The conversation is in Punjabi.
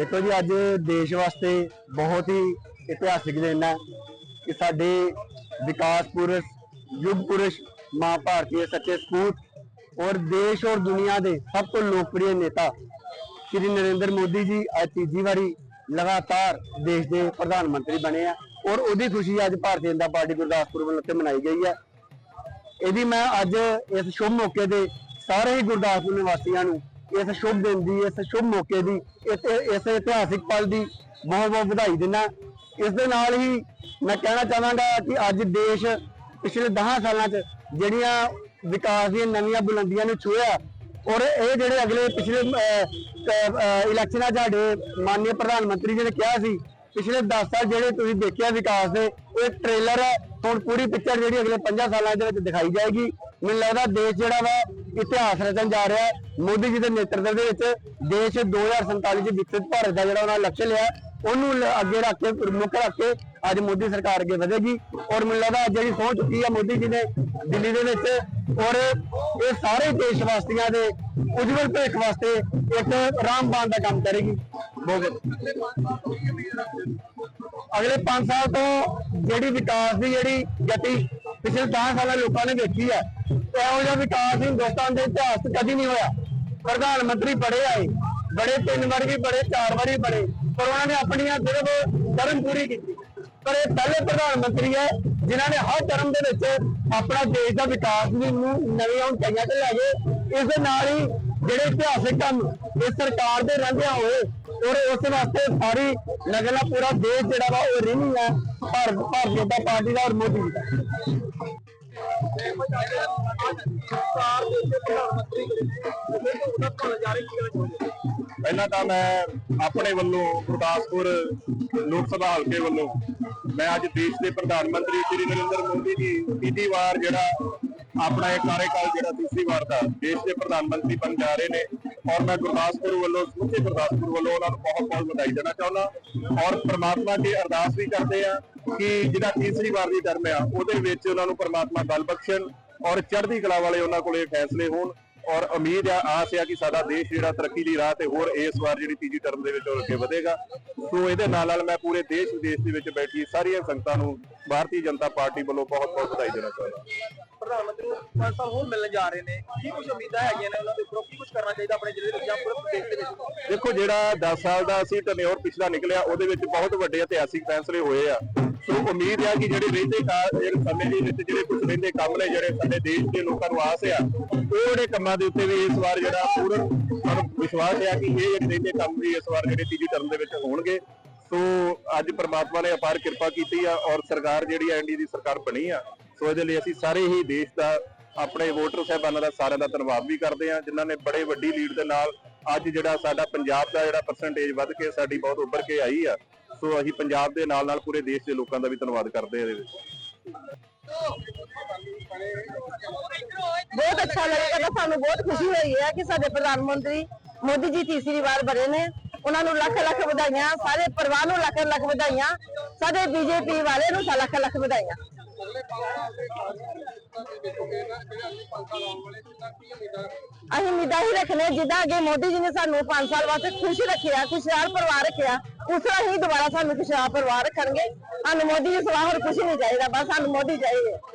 ਦੇਖੋ ਜੀ, ਅੱਜ ਦੇਸ਼ ਵਾਸਤੇ ਬਹੁਤ ਹੀ ਇਤਿਹਾਸਿਕ ਦਿਨ ਹੈ ਕਿ ਸਾਡੇ ਵਿਕਾਸ ਪੁਰਸ਼, ਯੁੱਗ ਪੁਰਸ਼ ਮਾਂ ਭਾਰਤੀ ਸੱਚੇ ਸਪੂਤ ਔਰ ਦੇਸ਼ ਔਰ ਦੁਨੀਆ ਦੇ ਸਭ ਤੋਂ ਲੋਕਪ੍ਰਿਯ ਨੇਤਾ ਸ਼੍ਰੀ ਨਰਿੰਦਰ ਮੋਦੀ ਜੀ ਅੱਜ ਤੀਜੀ ਵਾਰੀ ਲਗਾਤਾਰ ਦੇਸ਼ ਦੇ ਪ੍ਰਧਾਨ ਮੰਤਰੀ ਬਣੇ ਆ ਔਰ ਉਹਦੀ ਖੁਸ਼ੀ ਅੱਜ ਭਾਰਤੀ ਜਨਤਾ ਪਾਰਟੀ ਗੁਰਦਾਸਪੁਰ ਵੱਲੋਂ ਤੇ ਮਨਾਈ ਗਈ ਹੈ। ਇਹਦੀ ਮੈਂ ਅੱਜ ਇਸ ਸ਼ੁਭ ਮੌਕੇ ਤੇ ਸਾਰੇ ਹੀ ਗੁਰਦਾਸਪੁਰ ਨਿਵਾਸੀਆਂ ਨੂੰ ਇਸ ਸ਼ੁਭ ਦਿਨ ਦੀ, ਇਸ ਸ਼ੁਭ ਮੌਕੇ ਦੀ, ਇਸ ਇਸ ਇਤਿਹਾਸਿਕ ਪਲ ਦੀ ਬਹੁਤ ਬਹੁਤ ਵਧਾਈ ਦਿੰਦਾ। ਇਸ ਦੇ ਨਾਲ ਹੀ ਮੈਂ ਕਹਿਣਾ ਚਾਹਾਂਗਾ ਕਿ ਅੱਜ ਦੇਸ਼ ਪਿਛਲੇ 10 ਸਾਲਾਂ 'ਚ ਜਿਹੜੀਆਂ ਵਿਕਾਸ ਦੀਆਂ ਨਵੀਆਂ ਬੁਲੰਦੀਆਂ ਨੂੰ ਛੂਹਿਆ, ਔਰ ਇਹ ਜਿਹੜੇ ਅਗਲੇ ਪਿਛਲੇ ਇਲੈਕਸ਼ਨਾਂ 'ਚ ਸਾਡੇ ਮਾਨਯ ਪ੍ਰਧਾਨ ਮੰਤਰੀ ਜੀ ਨੇ ਕਿਹਾ ਸੀ, ਪਿਛਲੇ 10 ਸਾਲ ਜਿਹੜੇ ਤੁਸੀਂ ਦੇਖਿਆ ਵਿਕਾਸ ਦੇ, ਇਹ ਇੱਕ ਟ੍ਰੇਲਰ ਹੈ ਹੁਣ ਪੂਰੀ ਪਿਕਚਰ ਜਿਹੜੀ ਅਗਲੇ 5 ਸਾਲਾਂ ਦੇ ਵਿੱਚ ਦਿਖਾਈ ਜਾਏਗੀ। ਮੈਨੂੰ ਲੱਗਦਾ ਦੇਸ਼ ਜਿਹੜਾ ਵਾ ਇਤਿਹਾਸ ਰਚਣ ਜਾ ਰਿਹਾ ਹੈ। ਮੋਦੀ ਜੀ ਦੇ ਨੇਤਰਤਵ ਦੇ ਵਿੱਚ ਦੇਸ਼ 2047 ਚ ਵਿਕਸਿਤ ਭਾਰਤ ਦਾ ਜਿਹੜਾ ਉਹਨਾਂ ਲਕਸ਼ ਲਿਆ, ਉਹਨੂੰ ਅੱਗੇ ਰੱਖ ਕੇ ਮੁੱਖ ਰੱਖ ਕੇ ਅੱਜ ਮੋਦੀ ਸਰਕਾਰ ਅੱਗੇ ਵਧੇਗੀ। ਔਰ ਮੈਨੂੰ ਲੱਗਦਾ ਅੱਜ ਜਿਹੜੀ ਸਹੁੰ ਚੁੱਕੀ ਹੈ ਮੋਦੀ ਜੀ ਨੇ ਦਿੱਲੀ ਦੇ ਵਿੱਚ, ਔਰ ਇਹ ਸਾਰੇ ਦੇਸ਼ ਵਾਸੀਆਂ ਦੇ ਉਜਵਲ ਭਵਿੱਖ ਵਾਸਤੇ ਇੱਕ ਰਾਮਬਾਨ ਦਾ ਕੰਮ ਕਰੇਗੀ। ਬਹੁਤ ਅਗਲੇ 5 ਸਾਲ ਤੋਂ ਜਿਹੜੀ ਵਿਕਾਸ ਦੀ ਜਿਹੜੀ ਗਤੀ ਪਿਛਲੇ 10 ਸਾਲਾਂ ਲੋਕਾਂ ਨੇ ਵੇਖੀ ਹੈ ਇਹੋ ਜਿਹਾ ਵਿਕਾਸ ਹਿੰਦੁਸਤਾਨ ਦੇ ਇਤਿਹਾਸ 'ਚ ਕਦੀ ਨਹੀਂ ਹੋਇਆ। ਪ੍ਰਧਾਨ ਮੰਤਰੀ ਬੜੇ ਆਏ, ਬੜੇ ਤਿੰਨ ਵਾਰ ਵੀ ਬੜੇ, ਚਾਰ ਵਾਰੀ ਬੜੇ, ਪਰ ਉਹਨਾਂ ਨੇ ਆਪਣੀਆਂ ਸਿਰਫ ਧਰਮ ਪੂਰੀ ਕੀਤੀ। ਪਰ ਇਹ ਪਹਿਲੇ ਪ੍ਰਧਾਨ ਮੰਤਰੀ ਹੈ, ਜਿਨ੍ਹਾਂ ਨੇ ਹਰ ਧਰਮ ਦੇ ਵਿੱਚ ਆਪਣਾ ਦੇਸ਼ ਦਾ ਵਿਕਾਸ ਵੀ ਨੂੰ ਨਵੀਆਂ ਉਚਾਈਆਂ ਤੇ ਲੈ ਗਏ। ਇਸ ਦੇ ਨਾਲ ਹੀ ਜਿਹੜੇ ਇਤਿਹਾਸਿਕ ਕੰਮ ਇਸ ਸਰਕਾਰ ਦੇ ਰਹਿੰਦਿਆਂ ਹੋਏ, ਔਰ ਉਸ ਵਾਸਤੇ ਸਾਰੀ ਨਗਰ ਦਾ ਪੂਰਾ ਦੇਸ਼ ਜਿਹੜਾ ਵਾ ਉਹ ਰਿਣੀ ਹੈ ਭਾਰਤ ਭਾਰਤੀ ਜਨਤਾ ਪਾਰਟੀ ਦਾ ਔਰ ਮੋਦੀ ਦਾ। ਪਹਿਲਾਂ ਤਾਂ ਮੈਂ ਆਪਣੇ ਵੱਲੋਂ ਗੁਰਦਾਸਪੁਰ ਲੋਕ ਸਭਾ ਹਲਕੇ ਵੱਲੋਂ ਮੈਂ ਅੱਜ ਦੇਸ਼ ਦੇ ਪ੍ਰਧਾਨ ਮੰਤਰੀ ਸ਼੍ਰੀ ਨਰਿੰਦਰ ਮੋਦੀ ਜੀ ਤੀਜੀ ਵਾਰ ਜਿਹੜਾ ਆਪਣਾ ਇਹ ਕਾਰਜਕਾਲ ਜਿਹੜਾ ਤੀਸਰੀ ਵਾਰ ਦਾ ਦੇਸ਼ ਦੇ ਪ੍ਰਧਾਨ ਮੰਤਰੀ ਬਣ ਜਾ ਰਹੇ ਨੇ ਔਰ ਮੈਂ ਗੁਰਦਾਸਪੁਰ ਵੱਲੋਂ ਸਮੁੱਚੇ ਗੁਰਦਾਸਪੁਰ ਵੱਲੋਂ ਉਹਨਾਂ ਨੂੰ ਬਹੁਤ ਬਹੁਤ ਵਧਾਈ ਦੇਣਾ ਚਾਹੁੰਦਾ ਔਰ ਪ੍ਰਮਾਤਮਾ ਅੱਗੇ ਅਰਦਾਸ ਵੀ ਕਰਦੇ ਆ ਕਿ ਜਿਹੜਾ ਤੀਸਰੀ ਵਾਰ ਦੀ ਟਰਮ ਆ ਉਹਦੇ ਵਿੱਚ ਉਹਨਾਂ ਨੂੰ ਪ੍ਰਮਾਤਮਾ ਬਲ ਬਖਸ਼ਣ ਔਰ ਚੜ੍ਹਦੀ ਕਲਾ ਵਾਲੇ ਉਹਨਾਂ ਕੋਲੇ ਫੈਸਲੇ ਹੋਣ ਔਰ ਉਮੀਦ ਆ ਆਸ ਆ ਕਿ ਸਾਡਾ ਦੇਸ਼ ਜਿਹੜਾ ਤਰੱਕੀ ਦੀ ਰਾਹ ਤੇ ਹੋਰ ਇਸ ਵਾਰ ਜਿਹੜੀ ਤੀਜੀ ਟਰਮ ਦੇ ਵਿੱਚ ਹੋਰ ਅੱਗੇ ਵਧੇਗਾ। ਸੋ ਇਹਦੇ ਨਾਲ ਨਾਲ ਮੈਂ ਪੂਰੇ ਦੇਸ਼ ਵਿਦੇਸ਼ ਦੇ ਵਿੱਚ ਬੈਠੀ ਸਾਰੀਆਂ ਸੰਗਤਾਂ ਨੂੰ ਭਾਰਤੀ ਜਨਤਾ ਪਾਰਟੀ ਵੱਲੋਂ ਬਹੁਤ ਬਹੁਤ ਵਧਾਈ ਦੇਣਾ ਚਾਹੁੰਦਾ ਪ੍ਰਧਾਨ ਮੰਤਰੀ ਨੂੰ ਪੰਜ ਸਾਲ ਹੋਰ ਮਿਲਣ ਜਾ ਰਹੇ ਨੇ। ਕੀ ਕੁਝ ਉਮੀਦਾਂ ਹੈਗੀਆਂ ਨੇ ਉਹਨਾਂ ਦੇ ਉੱਪਰੋਂ? ਕੀ ਕੁਝ ਕਰਨਾ ਚਾਹੀਦਾ ਆਪਣੇ ਜ਼ਿਲ੍ਹੇ ਵਿੱਚ ਜਾਂ ਪੂਰੇ ਦੇਸ਼ ਦੇ ਵਿੱਚ? ਦੇਖੋ ਜਿਹੜਾ 10 ਸਾਲ ਦਾ ਅਸੀਂ ਟਨਿਓਰ ਪਿਛਲਾ ਨਿਕਲਿਆ ਉਹਦੇ ਵਿੱਚ ਬਹੁਤ ਵੱਡੇ ਇਤਿਹਾਸਿਕ ਫੈਸਲੇ ਹੋਏ ਆ। ਸੋ ਉਮੀਦ ਆ ਕਿ ਜਿਹੜੇ ਰਹਿੰਦੇ ਕਾ- ਜਿਹੜੇ ਸਮੇਂ ਦੇ ਵਿੱਚ ਜਿਹੜੇ ਕੁਝ ਰਹਿੰਦੇ ਕੰਮ ਨੇ, ਜਿਹੜੇ ਸਾਡੇ ਦੇਸ਼ ਦੇ ਲੋਕਾਂ ਨੂੰ ਆਸ ਆ, ਉਹ ਜਿਹੜੇ ਕੰਮਾਂ ਦੇ ਉੱਤੇ ਵੀ ਇਸ ਵਾਰ ਜਿਹੜਾ ਪੂਰਨ ਸਾਨੂੰ ਵਿਸ਼ਵਾਸ ਆ ਕਿ ਇਹ ਜਿਹੜੇ ਰਹਿੰਦੇ ਕੰਮ ਵੀ ਇਸ ਵਾਰ ਜਿਹੜੇ ਤੀਜੀ ਟਰਮ ਦੇ ਵਿੱਚ ਹੋਣਗੇ। ਸੋ ਅੱਜ ਪ੍ਰਮਾਤਮਾ ਨੇ ਅਪਾਰ ਕਿਰਪਾ ਕੀਤੀ ਆ ਔਰ ਸਰਕਾਰ ਜਿਹੜੀ ਐਨਡੀ ਦੀ ਸਰਕਾਰ ਬਣੀ ਆ, ਸੋ ਇਹਦੇ ਲਈ ਅਸੀਂ ਸਾਰੇ ਹੀ ਦੇਸ਼ ਦਾ, ਆਪਣੇ ਵੋਟਰ ਸਾਹਿਬਾਨਾਂ ਦਾ ਸਾਰਿਆਂ ਦਾ ਧੰਨਵਾਦ ਵੀ ਕਰਦੇ ਆ, ਜਿਨ੍ਹਾਂ ਨੇ ਬੜੇ ਵੱਡੀ ਲੀਡ ਦੇ ਨਾਲ ਅੱਜ ਜਿਹੜਾ ਸਾਡਾ ਪੰਜਾਬ ਦਾ ਜਿਹੜਾ ਪਰਸੈਂਟੇਜ ਵੱਧ ਕੇ ਸਾਡੀ ਬਹੁਤ ਉੱਭਰ ਕੇ ਆਈ ਆ। ਸੋ ਅਸੀਂ ਪੰਜਾਬ ਦੇ ਨਾਲ ਨਾਲ ਪੂਰੇ ਦੇਸ਼ ਦੇ ਲੋਕਾਂ ਦਾ ਵੀ ਧੰਨਵਾਦ ਕਰਦੇ ਹਾਂ ਇਹਦੇ ਵਿੱਚ। ਬਹੁਤ ਅੱਛਾ ਲੱਗਿਆ ਤਾਂ ਸਾਨੂੰ ਬਹੁਤ ਖੁਸ਼ੀ ਹੋਈ ਹੈ ਕਿ ਸਾਡੇ ਪ੍ਰਧਾਨ ਮੰਤਰੀ ਮੋਦੀ ਜੀ ਤੀਸਰੀ ਵਾਰ ਬਣੇ ਨੇ। ਉਹਨਾਂ ਨੂੰ ਲੱਖ ਲੱਖ ਵਧਾਈਆਂ, ਸਾਰੇ ਪਰਿਵਾਰ ਨੂੰ ਲੱਖ ਲੱਖ ਵਧਾਈਆਂ, ਸਾਡੇ ਬੀਜੇਪੀ ਵਾਲੇ ਨੂੰ ਲੱਖ ਲੱਖ ਵਧਾਈਆਂ। ਅਸੀਂ ਉਮੀਦਾਂ ਹੀ ਰੱਖਨੇ ਜਿੱਦਾਂ ਅੱਗੇ ਮੋਦੀ ਜੀ ਨੇ ਸਾਨੂੰ 5 ਸਾਲ ਵਾਸਤੇ ਖੁਸ਼ ਰੱਖਿਆ, ਖੁਸ਼ਹਾਲ ਪਰਿਵਾਰ ਰੱਖਿਆ। ਉਸ ਤਰ੍ਹਾਂ ਹੀ ਦੁਬਾਰਾ ਸਾਨੂੰ ਖੁਸ਼ਹਾਲ ਪਰਿਵਾਰ ਰੱਖਣਗੇ। ਸਾਨੂੰ ਮੋਦੀ ਜੀ ਸਵਾਹ ਹੋਰ ਕੁਝ ਨਹੀਂ ਚਾਹੀਦਾ, ਬਸ ਸਾਨੂੰ ਮੋਦੀ ਚਾਹੀਦੇ।